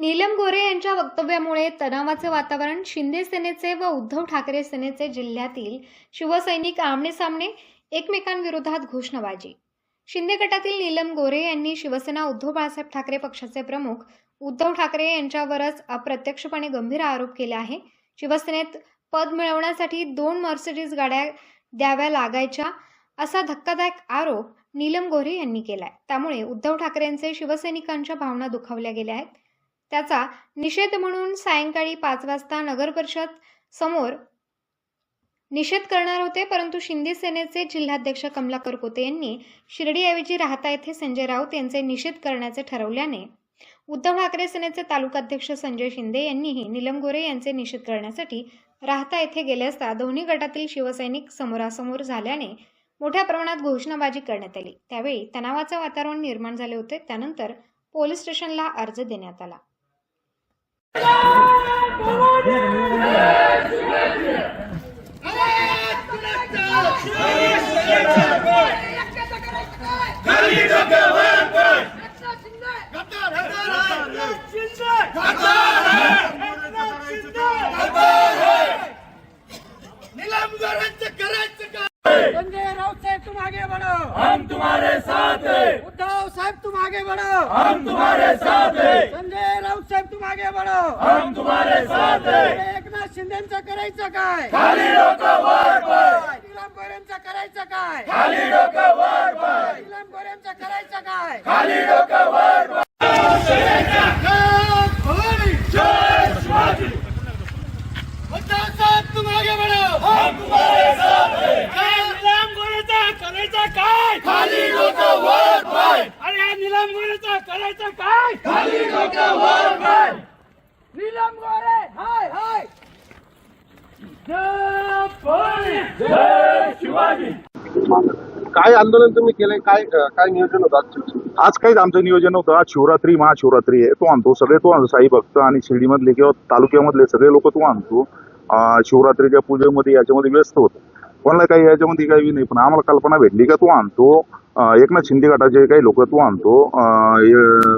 नीलम गोरे यांच्या वक्तव्यामुळे तणावाचे वातावरण शिंदे सेनेचे व उद्धव ठाकरे सेनेचे जिल्ह्यातील शिवसैनिक आमनेसामने एकमेकांविरोधात घोषणाबाजी. शिंदे गटातील नीलम गोरे यांनी शिवसेना उद्धव बाळासाहेब ठाकरे पक्षाचे प्रमुख उद्धव ठाकरे यांच्यावरच अप्रत्यक्षपणे गंभीर आरोप केले आहे. शिवसेनेत पद मिळवण्यासाठी दोन मर्सिडीज गाड्या द्याव्या लागायच्या असा धक्कादायक आरोप नीलम गोरे यांनी केलाय. त्यामुळे उद्धव ठाकरेंचे शिवसैनिकांच्या भावना दुखावल्या गेल्या आहेत. त्याचा निषेध म्हणून सायंकाळी पाच वाजता नगर परिषद समोर निषेध करणार होते परंतु शिंदे सेनेचे जिल्हाध्यक्ष कमलाकर कोते यांनी शिर्डीऐवजी राहता येथे संजय राऊत यांचे निषेध करण्याचे ठरवल्याने उद्धव ठाकरे सेनेचे तालुकाध्यक्ष संजय शिंदे यांनीही निलम गोरे यांचे निषेध करण्यासाठी राहता येथे गेले असता दोन्ही गटातील शिवसैनिक समोरासमोर झाल्याने मोठ्या प्रमाणात घोषणाबाजी करण्यात आली. त्यावेळी तणावाचे वातावरण निर्माण झाले होते त्यानंतर पोलीस स्टेशनला अर्ज देण्यात आला. हम तुम्हारे साथ हैं. उद्धव साहेब तुम आगे बढ़ो. हम तुम्हारे साथ हैं. संजय साहेब तुम आगे बढ़ो हम तुम्हारे साथ हैं. एकनाथ शिंदेचं करायचं काय? खाली डोकं वर नीलम गोऱ्यांचं करायचं काय? खाली डोकं वर नीलम गोऱ्यांचं करायचं काय? खाली डोकं वर उद्धव साहेब तुम आगे बढ़ो हम तुम्हारे साथ हैं. नीलम गोरेचा करायचा काय? खाली डोकं वर पाय. अरे नीलम करायचा काय? खाली डोकं वर पाय नीलम गोरे हाय हाय. जय भवानी जय शिवाजी. काय आंदोलन तुम्ही केलंय? काय काय नियोजन होतं आजचं? आज काहीच आमचं नियोजन होतं आज शिवरात्री महाशिवरात्री आहे. तो आणतो. सगळे तो आणतो. साई भक्त आणि शिर्डीमधले किंवा तालुक्यामधले सगळे लोक तो आणतो. अं, शिवरात्रीच्या पूजेमध्ये याच्यामध्ये व्यस्त होतो. कोणाला काही याच्यामध्ये काही नाही. पण आम्हाला कल्पना भेटली का तो आणतो. एकनाथ शिंदे गटाचे काही लोक तो आणतो.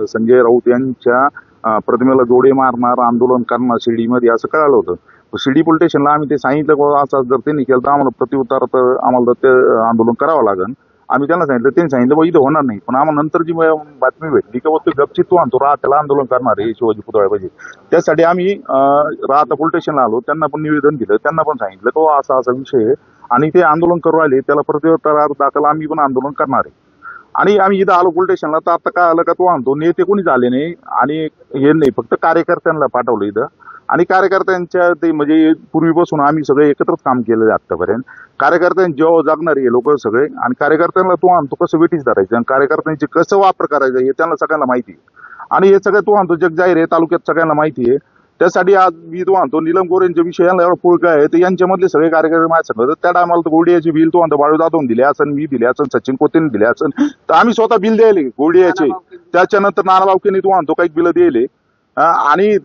संजय राऊत यांच्या प्रतिमेला जोडे मारणार आंदोलन करणार शिर्डीमध्ये असं कळालं होतं. शिर्डी पोलीस स्टेशनला आम्ही ते सांगितलं असं जर त्यांनी केलं तर आम्हाला प्रत्युत्तर तर आम्हाला ते आंदोलन करावं लागेल. आम्ही त्यांना सांगितलं त्यांनी सांगितलं बा इथं होणार नाही. पण आम्हाला नंतर जी बातमी भेटली की बाबा तो गपचित तू आणतो राहा त्याला आंदोलन करणार आहे शिवाजी पुतळ्या पाहिजे त्यासाठी आम्ही राहता पोलीस स्टेशनला आलो. त्यांना पण निवेदन दिलं. त्यांना पण सांगितलं तो असा असा विषय आहे. आणि ते आंदोलन करू राहिले. त्याला प्रत्युत्तर दाखल आम्ही पण आंदोलन करणार आहे. आणि आम्ही इथं आलो पोलीस स्टेशनला. तर आता काय आलं का तो आणतो. नेते कोणी झाले नाही. आणि हे नाही. फक्त कार्यकर्त्यांना पाठवलं इथं. आणि कार्यकर्त्यांच्या ते म्हणजे पूर्वीपासून आम्ही सगळे एकत्रच काम केलेलं आहे आतापर्यंत कार्यकर्त्यांनी जेव्हा जगणारे हे लोक सगळे. आणि कार्यकर्त्यांना तो आणतो कसं वेटीच धरायचं? आणि कार्यकर्त्यांचे कसं वापर करायचा हे त्यांना सगळ्यांना माहिती आहे. आणि हे सगळं तो आणतो जग जाहीर आहे तालुक्यात सगळ्यांना माहिती आहे. त्यासाठी आज मी तो आणतो निलम गोरेंच्या विषयाला एवढा पुळ काय आहे. तर यांच्यामधले सगळे कार्यकर्ते माझ्या सांगत त्या टायमाला गोडियाची बिल तो आणतो बाळू जाधवून दिले असन मी दिले असन सचिन कोतेने दिले असन. तर आम्ही स्वतः बिल द्यायले गोडियाचे. त्याच्यानंतर नाना बावकेने तो आणतो काही बिल दिले आणि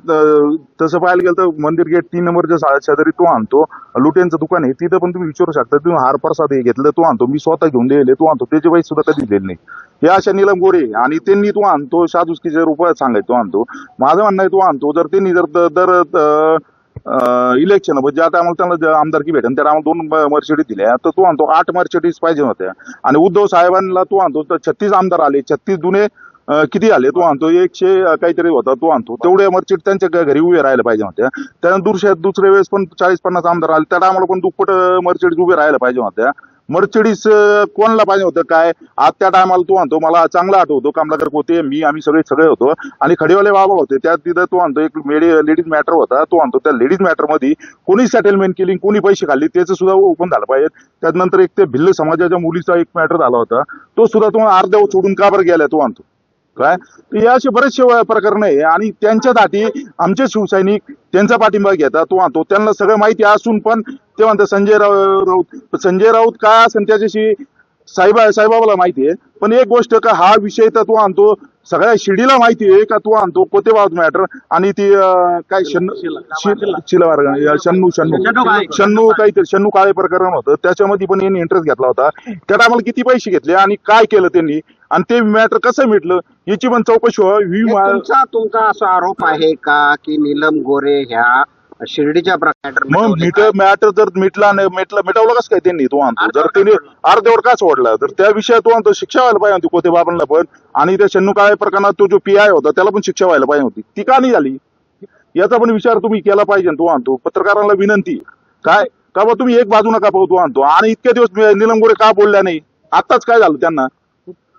तसं पाहायला गेलं तर मंदिर गेट तीन नंबरच्या शेजारी तो आणतो. लुटेंचं दुकान आहे तिथं पण तुम्ही विचारू शकता. तुम्ही हार प्रसाद हे घेतलं तो आणतो. मी स्वतः घेऊन दिले तो आणतो. त्याचे पैसे सुद्धा कधी दिले नाही. हे अशा निलम गोरे आणि त्यांनी तो आणतो शादुस्कीचे रुपयात सांगायचं तो आणतो. माझं म्हणणं आहे तो आणतो. जर त्यांनी जर दर इलेक्शन म्हणजे आता आम्हाला त्यांना आमदारकी भेटेल त्याला आम्हाला दोन मर्सिडीज दिल्या. तर तो आणतो. आठ मर्सिडीज पाहिजे होत्या. आणि उद्धव साहेबांना तो आणतो. तर छत्तीस आमदार आले. छत्तीस जुने किती आले? तो आणतो. एकशे काहीतरी होता. तो आणतो. तेवढे मर्चिट त्यांच्या घरी उभे राहायला पाहिजे होत्या. त्यानंतर दुसऱ्या दुसऱ्या वेळेस पण चाळीस पन्नास आमदार आले. त्या टायमाला पण दुप्पट मर्चिडीज उभे राहायला पाहिजे होत्या. मर्चडीस कोणाला पाहिजे होतं? काय? आज त्या टायमाला तो आणतो. मला चांगला आठवतो. कामलागर होते मी आम्ही सगळे सगळे होतो. आणि खडेवाले बाबा होते. त्या तिथं तो आणतो. एक मेडी लेडीज मॅटर होता. तो आणतो. त्या लेडीज मॅटरमध्ये कोणी सेटलमेंट केली कोणी पैसे खाल्ले त्याचं सुद्धा ओपन झालं पाहिजे. त्यानंतर एक ते भिल्ल समाजाच्या मुलीचा एक मॅटर झाला होता. तो सुद्धा तो अर्ध्यावर सोडून का बरं गेला तो आणतो. काय? तर हे असे बरेचसे प्रकरण आहे आणि त्यांच्या दाटी आमचे शिवसैनिक त्यांचा पाठिंबा घेतात. तो आणतो त्यांना सगळं माहिती असून पण ते म्हणतात संजय राऊत संजय राऊत काय असेल त्याच्याशी साहेबा साहेबाला माहिती आहे. पण एक गोष्ट का हा विषय तर तू आणतो सगळ्या शिडीला माहिती आहे का तू आणतो कोतेबाद मॅटर आणि ती अं, काय शन्नू शिलवार शन्नू शन्नू. शन्नू काहीतरी शन्नू काळे प्रकरण होतं. त्याच्यामध्ये पण यांनी इंटरेस्ट घेतला होता. त्या टायमाला किती पैसे घेतले आणि काय केलं त्यांनी? आणि ते मॅटर कसं मिटलं? याची पण चौकशी व्हावी ही मा- तुमचा तुमचा असा आरोप आहे का की नीलम गोरे ह्या शिर्डीच्या प्रकार मग मीट मॅटर जर मिटला नाही मिटला मिटवलं कसं काय त्यांनी तो आणतो? जर त्यांनी अर्ध्यावर का सोडला? तर त्या विषयात तो आणतो शिक्षा व्हायला पाहिजे होती कोते बाबांना पण. आणि त्या शन्नू काळे प्रकरणात तो जो पी आय होता त्याला पण शिक्षा व्हायला पाहिजे होती. ती का नाही झाली? याचा पण विचार तुम्ही केला पाहिजे तो आणतो. पत्रकारांना विनंती. काय? का बा तुम्ही एक बाजू नका पाहू तो आणतो. आणि इतके दिवस मी- निलम गोरे का बोलल्या नाही? आताच काय झालं त्यांना?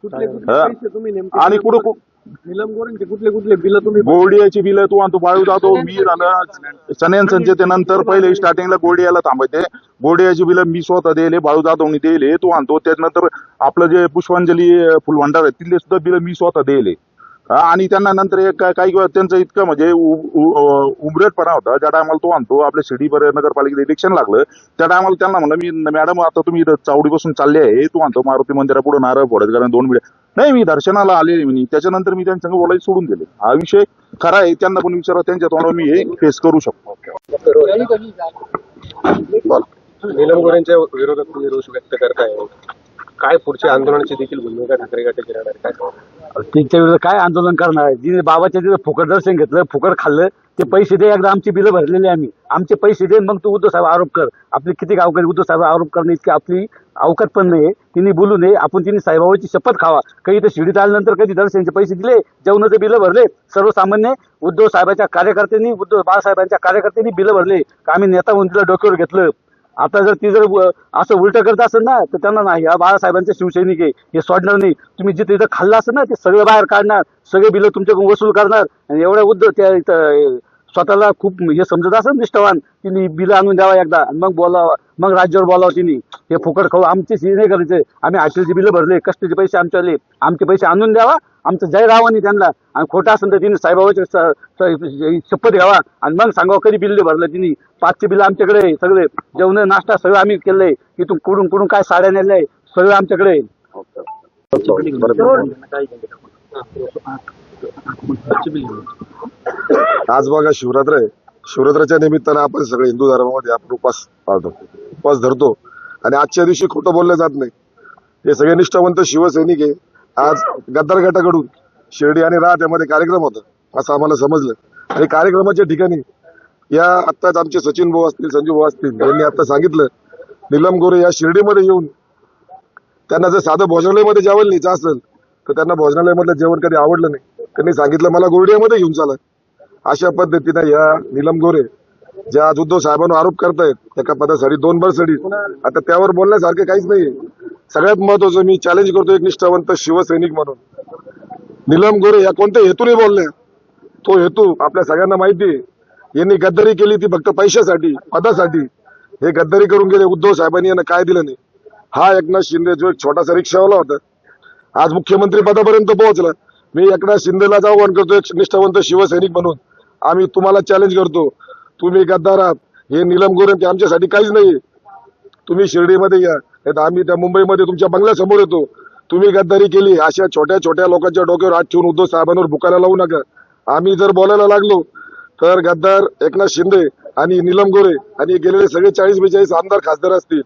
कुठले कुठले. पैसे तुम्ही नेमके आणि कुठं निलम गोरेंचे कुठले कुठले बिल तुम्ही गोल्डियाची बिल तू आणतो बाळू जातो मी झालं सनेन. संचेते नंतर पहिले स्टार्टिंगला गोल्डियाला थांबायचे. गोल्डियाची बिल मी स्वतः दिले बाळू जाधवनी दिले तू आणतो त्यानंतर आपलं जे पुष्पांजली फुलभंडार आहे तिथले सुद्धा बिल मी स्वतः दिले. आणि त्यांना नंतर एक काय- काही त्यांचं इतकं म्हणजे उमरेटपणा होता. ज्या टायमाला तो आणतो आपल्या शिर्डी नगरपालिकेत इलेक्शन लागलं त्या टायमाला त्यांना म्हणलं मी मॅडम आता तुम्ही इथं चावडी बसून चालले आहे तू आणतो मारुती मंदिरापुढे नारळ फोडत कारण दोन मिनिट नाही मी दर्शनाला आले मी त्याच्यानंतर मी त्यांच्या संग बोलायचं सोडून दिले. हा विषय खरा आहे. त्यांना पण विचारा त्यांच्या तोंडावर मी हे फेस करू शकतो. विरोधात तुम्ही रोष व्यक्त करताय. काय पुढच्या आंदोलनाची देखील भूमिका ठाकरे गटाची राहणार आहे? काय सांगणार? त्यांच्या विरुद्ध काय आंदोलन करणार जिने बाबाच्या तिथे फुकट दर्शन घेतलं फुकट खाल्लं ते पैसे दे एकदा आमची बिलं भरलेली आम्ही. आमचे पैसे दे मग तू उद्धव साहेब आरोप कर. आपली किती गावकरी उद्धव साहेब आरोप करणे इतकी आपली अवकात पण नाही तिने बोलू नये. आपण तिने साहेबाबाची शपथ खावा. काही तर शिडीत आल्यानंतर कधी दर्शनचे पैसे दिले जेवणाचे बिलं भरले सर्वसामान्य उद्धव साहेबांच्या कार्यकर्त्यांनी उद्धव बाळासाहेबांच्या कार्यकर्त्यांनी बिलं भरले. का आम्ही नेता म्हणून तिला डोक्यावर घेतलं. आता जर ती जर असं उलट करत असेल ना तर त्यांना नाही. या बाळासाहेबांचे शिवसैनिक आहे. हे सोडणार नाही. तुम्ही जिथे इथं खाल्लं असेल ना ते सगळं बाहेर काढणार. सगळे बिलं तुमच्याकडून वसूल करणार. आणि एवढ्या उद्ध त्या इथं स्वतःला खूप हे समजत असेल निष्ठावान तिने बिलं आणून द्यावा एकदा. मग बोलावा. मग राज्यावर बोलावं तिने. हे फुकट खाऊ. आमचे हे नाही करायचे. आम्ही हॉटेलचे बिलं भरले कष्टाचे पैसे आमच्याले आले आमचे पैसे आणून द्यावा. आमचं जय रावानी त्यांना. आणि खोटं असेल तर तिने साईबाबाचे शपथ घ्यावा. आणि मग सांगावं कधी बिल्ल भरलं तिने? पाचशे बिल आमच्याकडे सगळे. जेवण नाश्ता सगळं आम्ही केलंय. तिथून कुडून कुडून काय साड्या नेल्या? सगळं आमच्याकडे आज बघा शिवरात्र आहे. शिवरात्राच्या निमित्तानं आपण सगळे हिंदू धर्मामध्ये आपण उपास पाळतो. उपास धरतो. आणि आजच्या दिवशी खोटं बोललं जात नाही. हे सगळे निष्ठावंत शिवसैनिक आहे. आज गद्दार गटाकडून शिर्डी आणि राहत यामध्ये कार्यक्रम होता असं आम्हाला समजलं. आणि कार्यक्रमाच्या ठिकाणी या आत्ताच आमचे सचिन भाऊ असतील संजू भाऊ असतील यांनी आता सांगितलं निलम गोरे या शिर्डीमध्ये येऊन त्यांना जर साधं भोजनालयामध्ये जेवण न्यायचं असेल तर त्यांना भोजनालयामधलं जेवण कधी आवडलं नाही. त्यांनी सांगितलं मला गोरडियामध्ये घेऊन चाला. अशा पद्धतीनं या निलम गोरे ज्या आज उद्धव साहेबांवर आरोप करतायत एका पदासाठी दोन बरसाठी आता त्यावर बोलण्यासारखं काहीच नाही सगळ्यात महत्वाचं मी चॅलेंज करतो एक निष्ठावंत शिवसैनिक म्हणून. निलम गोरे या कोणत्या हेतूने बोलल्या तो हेतू आपल्या सगळ्यांना माहिती आहे. यांनी गद्दारी केली ती फक्त पैशासाठी पदासाठी. हे गद्दारी करून गेले उद्धव साहेबांनी यांना काय दिलं नाही. हा एकनाथ शिंदे जो एक छोटासा रिक्षावाला होता आज मुख्यमंत्री पदापर्यंत पोहोचला. मी एकनाथ शिंदेला आव्हान करतो एक निष्ठावंत शिवसैनिक म्हणून. आम्ही तुम्हाला चॅलेंज करतो. तुम्ही गद्दार आहात. हे निलम गोरे आमच्यासाठी काहीच नाही तुम्ही शिर्डीमध्ये या. नाही तर आम्ही त्या मुंबईमध्ये तुमच्या बंगल्यासमोर येतो. तुम्ही गद्दारी केली. अशा छोट्या छोट्या लोकांच्या डोक्यावर हात ठेवून उद्धव साहेबांवर भुकायला लावू नका. आम्ही जर बोलायला लागलो तर गद्दार एकनाथ शिंदे आणि निलम गोरे आणि गेलेले सगळे चाळीस बेचाळीस आमदार खासदार असतील.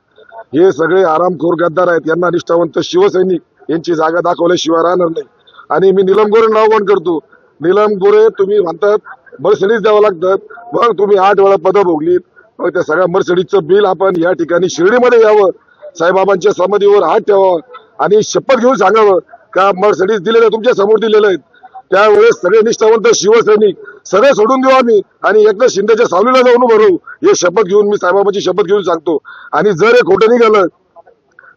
हे सगळे आरामखोर गद्दार आहेत. यांना निष्ठावंत शिवसैनिक यांची जागा दाखवल्याशिवाय राहणार नाही. आणि मी निलम गोरे आव्हान करतो. निलम गोरे तुम्ही म्हणतात बसनीच द्यावं लागतात. मग तुम्ही आठ वेळा पदं भोगलीत. त्या सगळ्या मर्सडीजचं बिल आपण या ठिकाणी शिर्डीमध्ये यावं. साईबाबांच्या समाधीवर हात ठेवावा. आणि शपथ घेऊन सांगावं का मर्सिडीज दिलेलं तुमच्यासमोर दिलेलं आहेत. त्यावेळेस सगळे निष्ठावंत शिवसैनिक सगळे सोडून देऊ आम्ही. आणि एकदा शिंदेच्या सावलीला जाऊन उभं राहू. हे शपथ घेऊन मी साईबाबांची शपथ घेऊन सांगतो. आणि जर हे खोटं निघालं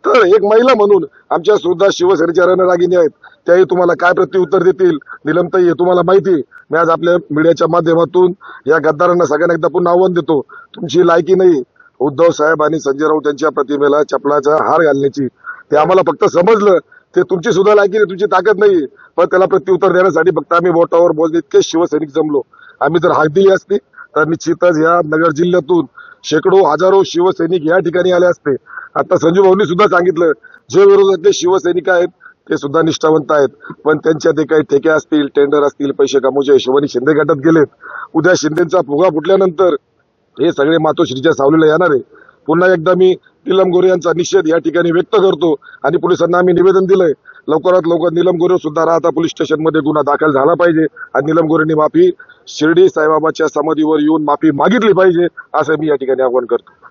तर एक महिला म्हणून आमच्या सुद्धा शिवसेनेच्या रणरागिणी आहेत. त्याही तुम्हाला काय प्रत्युत्तर देतील? निलमताई हे तुम्हाला माहिती आहे. मी आज आपल्या मीडियाच्या माध्यमातून या गद्दारांना सगळ्यांना एकदा पुन्हा आव्हान देतो. तुमची लायकी नाही. उद्धव साहेब आणि संजय राऊत यांच्या प्रतिमेला चपलाचा हार घालण्याची. ते आम्हाला फक्त समजलं. ते तुमची सुद्धा लायकी नाही तुमची ताकद नाही. पण त्याला प्रत्युत्तर देण्यासाठी फक्त आम्ही बोटावर बोलले इतके शिवसैनिक जमलो. आम्ही जर हाक दिली असती तर निश्चितच या नगर जिल्ह्यातून शेकडो हजारो शिवसैनिक या ठिकाणी आले असते. आता संजू भाऊंनी सुद्धा सांगितलं जे विरोधातले शिवसैनिक आहेत ते सुद्धा निष्ठावंत आहेत. पण त्यांच्या ते काही ठेके असतील टेंडर असतील पैसे कमवच्या हिशोबाने शिंदे गटात गेलेत. उद्या शिंदेचा फुगा फुटल्यानंतर हे सगळे मातोश्रीच्या सावलीला येणार आहे. पुन्हा एकदा मी निलम गोरे यांचा निषेध या ठिकाणी व्यक्त करतो आणि पोलिसांना आम्ही निवेदन दिलंय. लवकरात लवकर नीलम गोरे सुद्धा राहता पोलीस स्टेशनमध्ये गुन्हा दाखल झाला पाहिजे आणि निलम गोरेंनी माफी शिर्डी साईबाबाच्या समाधीवर येऊन माफी मागितली पाहिजे असं मी या ठिकाणी आवाहन करतो.